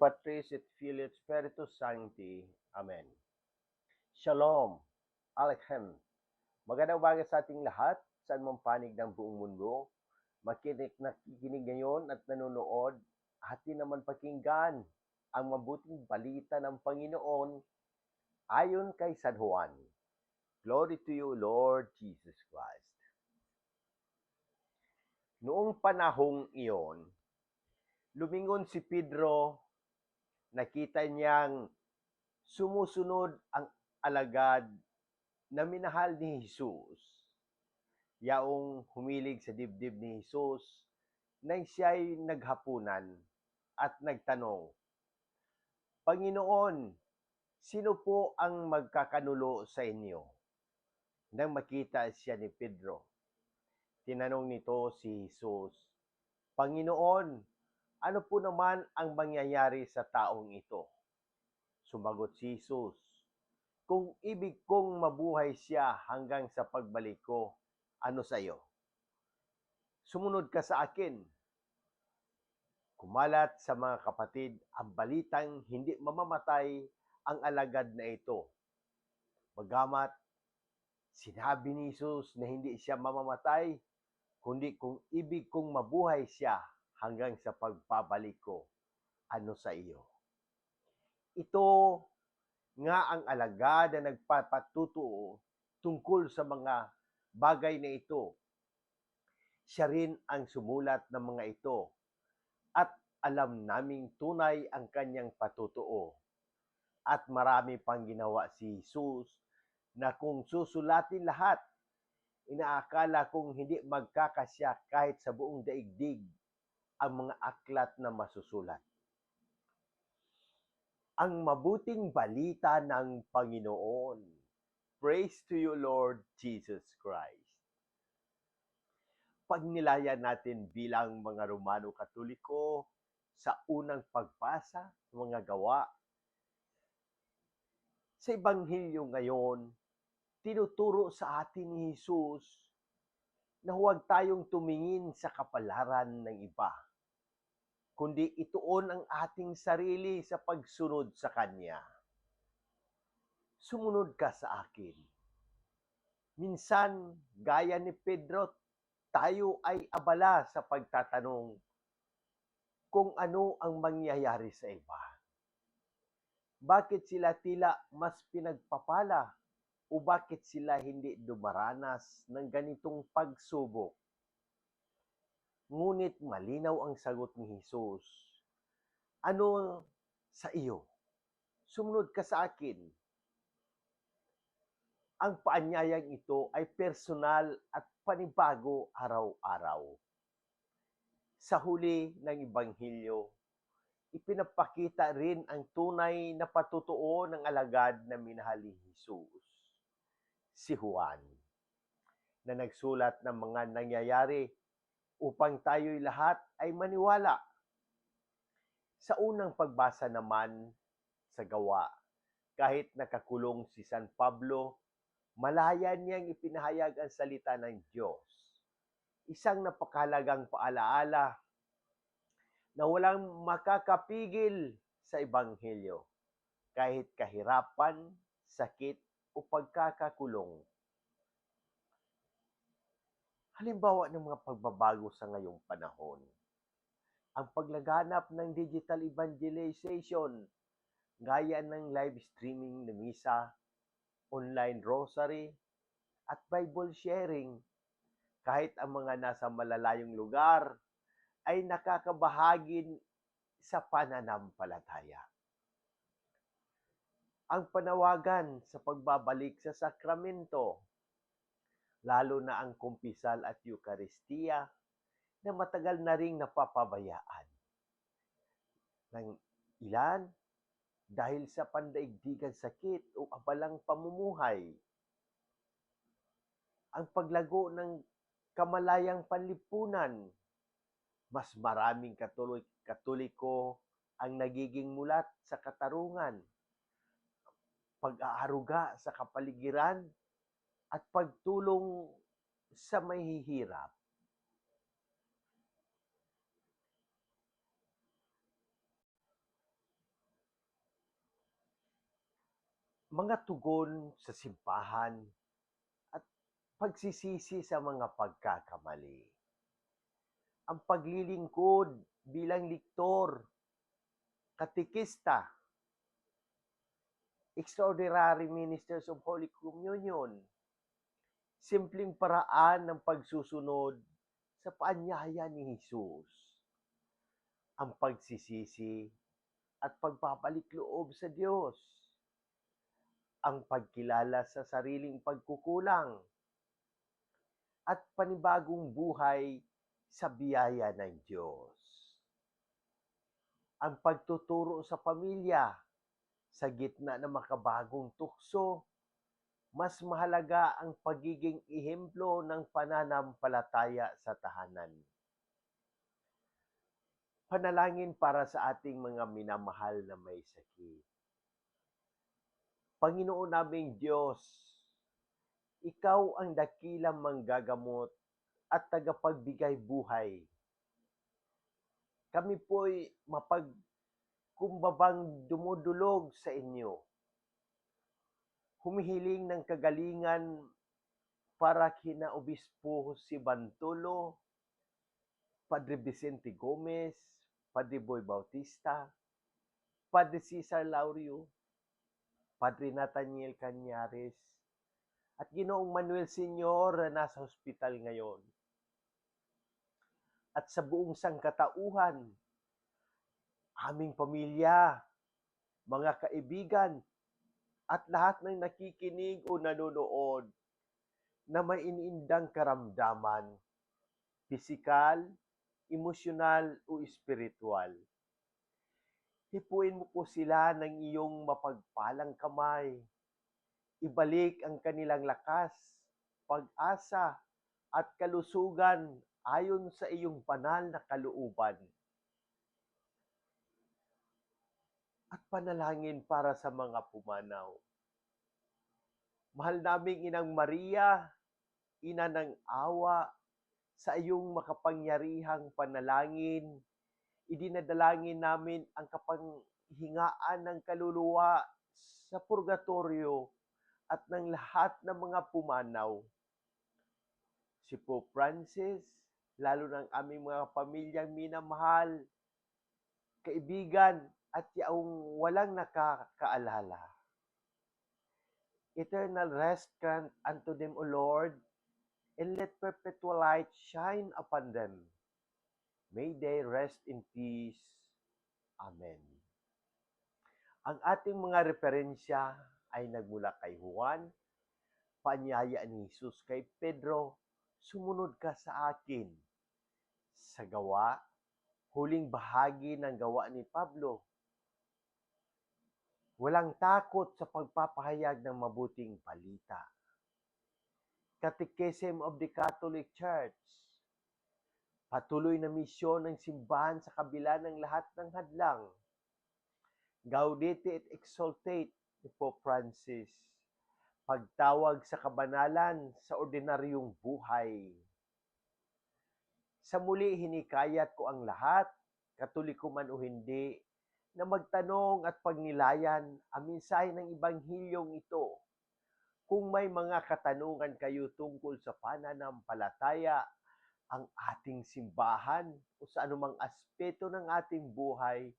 Patris et Filii et Spiritus Sancti. Amen. Shalom. Alekhem. Magandang umaga sa ating lahat, saan mong panig ng buong mundo. Makinig, nakikinig ngayon at nanonood, atin naman pakinggan ang mabuting balita ng Panginoon ayon kay San Juan. Glory to you, Lord Jesus Christ. Noong panahong iyon, lumingon si Pedro, nakita niyang sumusunod ang alagad na minahal ni Jesus. Yaong humilig sa dibdib ni Jesus nang siya'y naghapunan at nagtanong, Panginoon, sino po ang magkakanulo sa inyo? Nang makita siya ni Pedro, tinanong nito si Jesus, Panginoon, ano po naman ang mangyayari sa taong ito? Sumagot si Jesus, kung ibig kong mabuhay siya hanggang sa pagbalik ko, ano sa iyo? Sumunod ka sa akin. Kumalat sa mga kapatid ang balitang hindi mamamatay ang alagad na ito. Bagamat sinabi ni Jesus na hindi siya mamamatay, kundi kung ibig kong mabuhay siya hanggang sa pagpabalik ko, ano sa iyo? Ito nga ang alagad na nagpapatutuo tungkol sa mga bagay na ito. Siya rin ang sumulat ng mga ito at alam naming tunay ang kanyang patutuo. At marami pang ginawa si Jesus na kung susulatin lahat, inaakala kong hindi magkakasya kahit sa buong daigdig ang mga aklat na masusulat. Ang mabuting balita ng Panginoon. Praise to you, Lord Jesus Christ. Pagnilayan natin bilang mga Romano Katoliko sa unang pagbasa ng mga gawa sa Ebanghelyo ngayon, tinuturo sa atin ni Jesus na huwag tayong tumingin sa kapalaran ng iba, kundi ituon ang ating sarili sa pagsunod sa Kanya. Sumunod ka sa akin. Minsan, gaya ni Pedro, tayo ay abala sa pagtatanong kung ano ang mangyayari sa iba. Bakit sila tila mas pinagpapala o bakit sila hindi dumaranas ng ganitong pagsubok? Ngunit malinaw ang sagot ni Jesus. Ano sa iyo? Sumunod ka sa akin. Ang paanyayang ito ay personal at panibago araw-araw. Sa huli ng Ibanghilyo, ipinapakita rin ang tunay na patutuo ng alagad na minahal ni Jesus, si Juan, na nagsulat ng mga nangyayari upang tayo'y lahat ay maniwala. Sa unang pagbasa naman sa gawa, kahit nakakulong si San Pablo, malaya niyang ipinahayag ang salita ng Diyos. Isang napakalagang paalaala na walang makakapigil sa Ebanghelyo kahit kahirapan, sakit o pagkakakulong. Halimbawa ng mga pagbabago sa ngayong panahon. Ang paglaganap ng digital evangelization gaya ng live streaming ng misa, online rosary, at Bible sharing kahit ang mga nasa malalayong lugar ay nakakabahagi sa pananampalataya. Ang panawagan sa pagbabalik sa sakramento, lalo na ang kumpisal at Eukaristiya, na matagal na ring napapabayaan. Ng ilan, dahil sa pandaigdigan sakit o abalang pamumuhay, ang paglago ng kamalayang panlipunan, mas maraming katuloy, katoliko ang nagiging mulat sa katarungan, pag-aaruga sa kapaligiran, at pagtulong sa mahihirap. Mga tugon sa simbahan at pagsisisi sa mga pagkakamali. Ang paglilingkod bilang liktor, katikista, extraordinary ministers of Holy Communion, simpleng paraan ng pagsusunod sa paanyaya ni Jesus. Ang pagsisisi at pagpapalik loob sa Diyos. Ang pagkilala sa sariling pagkukulang at panibagong buhay sa biyaya ng Diyos. Ang pagtuturo sa pamilya sa gitna ng makabagong tukso, mas mahalaga ang pagiging ihemplo ng pananampalataya sa tahanan. Panalangin para sa ating mga minamahal na may sakit. Panginoon naming Diyos, Ikaw ang dakilang manggagamot at tagapagbigay buhay. Kami po'y mapagkumbabang dumudulog sa inyo. Humihiling ng kagalingan para kina Obispo si Bantulo, Padre Vicente Gomez, Padre Boy Bautista, Padre Cesar Laurio, Padre Nathaniel Cañares, at Ginoong Manuel Senior na nasa hospital ngayon. At sa buong sangkatauhan, aming pamilya, mga kaibigan, at lahat ng nakikinig o nanonood na may iniindang karamdaman, pisikal, emosyonal o espiritual. Hipuin mo po sila ng iyong mapagpalang kamay. Ibalik ang kanilang lakas, pag-asa, at kalusugan ayon sa iyong banal na kalooban. At panalangin para sa mga pumanaw. Mahal naming Inang Maria, Ina ng awa, sa iyong makapangyarihang panalangin, idinadalangin namin ang kapanghingaan ng kaluluwa sa purgatorio at ng lahat ng mga pumanaw. Si Pope Francis, lalo ng aming mga pamilyang minamahal, kaibigan, at yaong walang nakakaalala. Eternal rest grant unto them, O Lord, and let perpetual light shine upon them. May they rest in peace. Amen. Ang ating mga referensya ay nagmula kay Juan, paanyaya ni Jesus kay Pedro, sumunod ka sa akin. Sa gawa, huling bahagi ng gawa ni Pablo. Walang takot sa pagpapahayag ng mabuting balita. Catechism of the Catholic Church. Patuloy na misyon ng simbahan sa kabila ng lahat ng hadlang. Gaudete et exultate ni Pope Francis. Pagtawag sa kabanalan sa ordinaryong buhay. Sa muli hinikayat ko ang lahat, katoliko man o hindi, na magtanong at pagnilayan ang mensahe ng Ibanghilyong ito. Kung may mga katanungan kayo tungkol sa pananampalataya, ang ating simbahan o sa anumang aspeto ng ating buhay,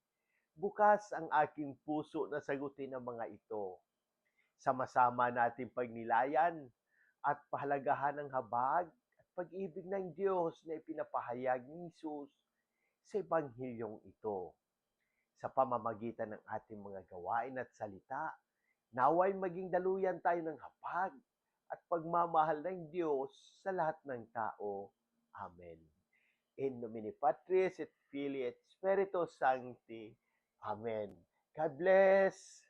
bukas ang aking puso na sagutin ang mga ito. Sama-sama natin pagnilayan at pahalagahan ang habag at pag-ibig ng Diyos na ipinapahayag ni Jesus sa Ebanghilyong ito sa pamamagitan ng ating mga gawain at salita, naway maging daluyan tayo ng hapag at pagmamahal ng Diyos sa lahat ng tao. Amen. In nomine Patris et Filii et Spiritus Sancti. Amen. God bless.